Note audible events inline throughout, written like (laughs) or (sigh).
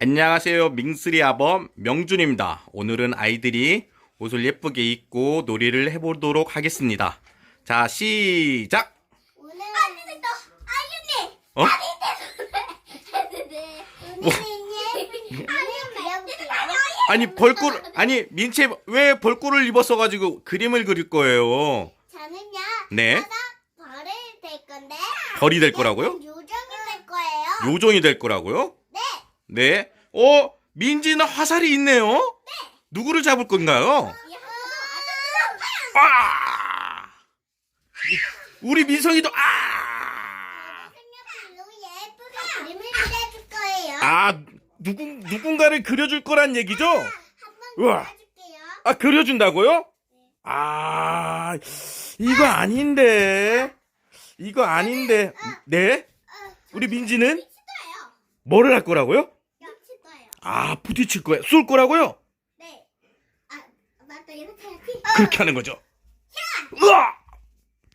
안녕하세요. 민쓰리 아범 명준입니다. 오늘은 아이들이 옷을 예쁘게 입고 놀이를 해보도록 하겠습니다. 자, 시작! 오늘 아니 너 아윤이 어? (laughs) 아니 벌꿀, 아니, 민채 왜 벌꿀을 입었어 가지고 그림을 그릴 거예요? 저는요 네. 벌을 될 건데 벌이 될 거라고요? 요정이 될 거예요 요정이 될 거라고요? 네 네. 어, 민지는 화살이 있네요? 누구를 잡을 건가요? 아! 우리 민성이도, 아! 아, 누구, 누군가를 그려줄 거란 얘기죠? 우와. 아, 그려준다고요? 아, 이거 아닌데. 이거 아닌데. 네? 우리 민지는 뭐를 할 거라고요? 아, 부딪힐 거야. 쏠 거라고요? 네. 아, 맞다. 이렇게 해야지. 그렇게 하는 거죠. 으아!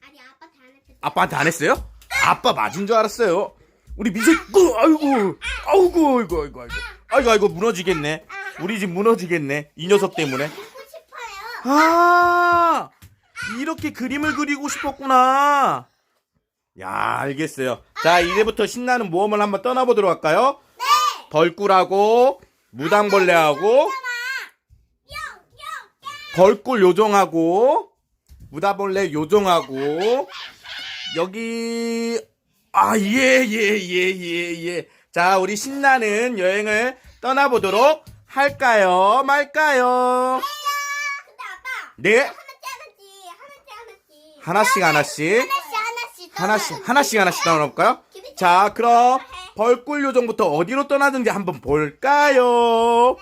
아니, 아빠 다안 했을 아빠한테 안 했어요? 아빠 맞은 줄 알았어요. 우리 민지, 그, 아이고, 아이고, 아이고, 아이고, 아이고, 아이고, 아이고, 무너지겠네. 우리 집 무너지겠네. 이 녀석 때문에. 그리고 싶어요. 아, 이렇게 그림을 그리고 싶었구나. 야, 알겠어요. 자, 이제부터 신나는 모험을 한번 떠나보도록 할까요? 네. 벌꿀하고, 무당벌레하고, 벌꿀 요정하고, 무다벌레 요정하고, 여기, 아, 예, 예, 예, 예, 예. 자, 우리 신나는 여행을 떠나보도록 할까요? 말까요? 네. 하나씩 하나씩, 하나씩, 하나씩. 하나씩, 하나씩. 하나씩, 하나씩. 하나씩, 하나씩, 하나씩 떠나볼까요? 자, 그럼, 벌꿀 요정부터 어디로 떠나든지 한번 볼까요?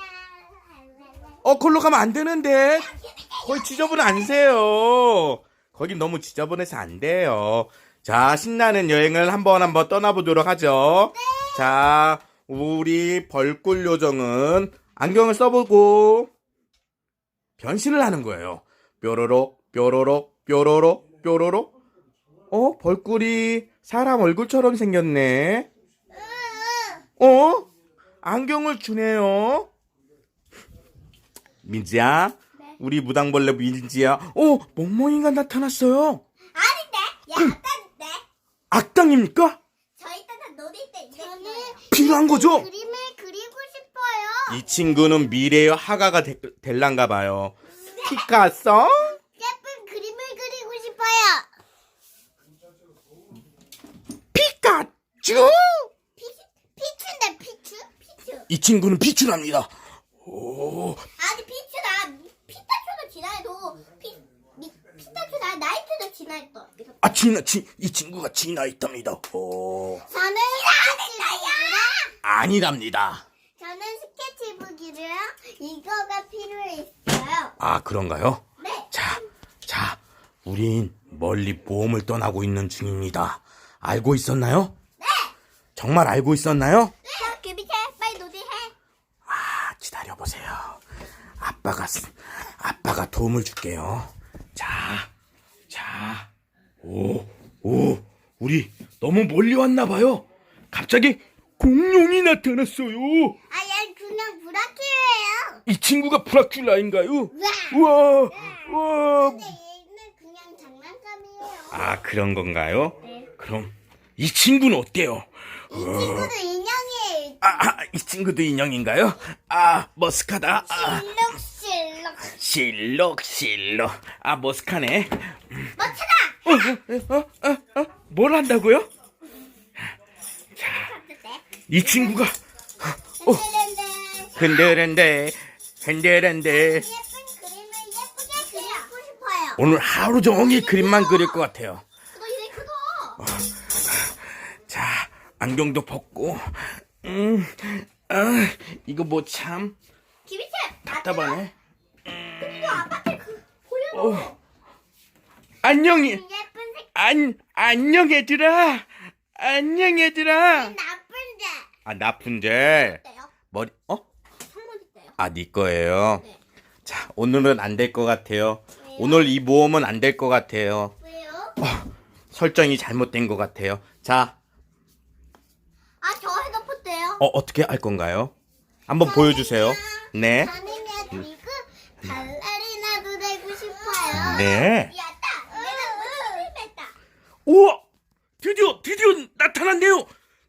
어, 걸로 가면 안 되는데. 거기 지저분해 안 세요. 거긴 너무 지저분해서 안 돼요. 자, 신나는 여행을 한번 한번 떠나보도록 하죠. 자, 우리 벌꿀 요정은 안경을 써보고 변신을 하는 거예요. 뾰로로, 뾰로로, 뾰로로, 뾰로로. 어, 벌꿀이 사람 얼굴처럼 생겼네. 어? 안경을 주네요. 민지야, 네. 우리 무당벌레 민지야. 어, 멍멍이가 나타났어요. 아닌데? 야, 아빠인데? 악당입니까? 저희 때는 놀이 때 저는 필요한 거죠? 그림을 그리고 싶어요. 이 친구는 미래의 화가가 되, 될란가 봐요. 피카소? 예쁜 그림을 그리고 싶어요. 피카츄? 피, 피추인데 피추? 피추. 이 친구는 피츄랍니다. 오, 아니 피추나 피타초도 지나도 피 미, 피타초나 나이트도 지나했어. 아, 지나, 지, 이 친구가 지나 있답니다. 오, 저는 스케치북이랑 아니랍니다. 저는 스케치북이랑 이거가 필요했어요. 아, 그런가요? 네. 자, 자, 우린 멀리 모험을 떠나고 있는 중입니다. 알고 있었나요? 네. 정말 알고 있었나요? 자, 그 밑에 빨리 놀이해. 아, 기다려보세요. 아빠가, 쓰- 아빠가 도움을 줄게요. 자, 자, 오, 오, 우리 너무 멀리 왔나 봐요. 갑자기 공룡이 나타났어요. 아, 얘 그냥 브라키예요. 이 친구가 브라큘라인가요? 우와. 우와, 우와. 근데 얘는 그냥 장난감이에요. 아, 그런 건가요? 네. 그럼 이 친구는 어때요? 이 친구도 인형이에요. 아, 아, 이 친구도 인형인가요? 아, 머스카다. 아, 실룩실룩. 실록, 실록. 아, 머스카네. 멋지다. 어, 어, 어, 어, 뭘 한다고요? 이 친구가 어. 흔들흔들. 흔들흔들, 흔들흔들. 예쁜 그림을 예쁘게 그리고 싶어요. 오늘 하루 종일 그림만 그릴 것 같아요. 그거 이제 그거. 자, 안경도 벗고, 음, 아, 이거 뭐 참 김희채. 답답하네. 이거 아빠한테 그 보여줘. 어, 예쁜 색 안, 안녕 얘들아. 안녕 얘들아. 나쁜데. 아, 나쁜데. 어때요? 머리, 어? 아, 네 거예요. 네. 자, 오늘은 안 될 것 같아요. 왜요? 오늘 이 모험은 안 될 것 같아요. 왜요? 설정이 잘못된 것 같아요. 자, 아. 어, 어떻게 할 건가요? 한번 보여주세요. 네. 가능해 발레리나도 되고 싶어요. 네. 야따 내가 무슨 했다. 우와! 드디어, 드디어 나타났네요!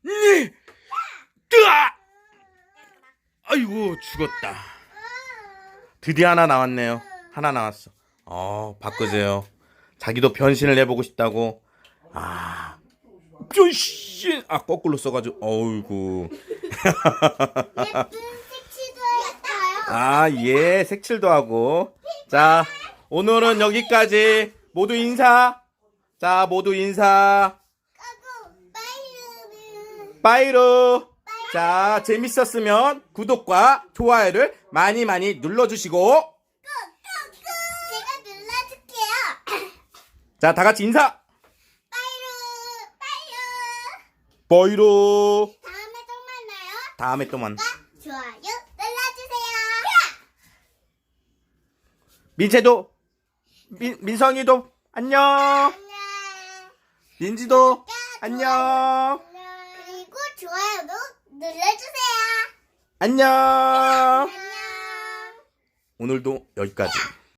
네! 뜨아! 아이고, 죽었다. 드디어 하나 나왔네요. 하나 나왔어. 어, 바꾸세요. 자기도 변신을 해보고 싶다고. 아, 변신! 아, 거꾸로 써가지고, 어이구. 예쁜 색치도 했어요. 아, 예, 색칠도 하고. 자, 오늘은 여기까지. 모두 인사. 자, 모두 인사. 까고 빠이르르. 빠이로. 자, 재밌었으면 구독과 좋아요를 많이 많이 눌러주시고. 제가 눌러줄게요. 자, 다 같이 인사. 빠이르 빠이로. 다음에 또 만나요. 다음에 또 만. 좋아요 눌러주세요. 민채도. 민, 민성이도. 안녕. 안녕. 민지도. 안녕. 그리고 좋아요도 눌러주세요. 안녕. 안녕. 오늘도 여기까지.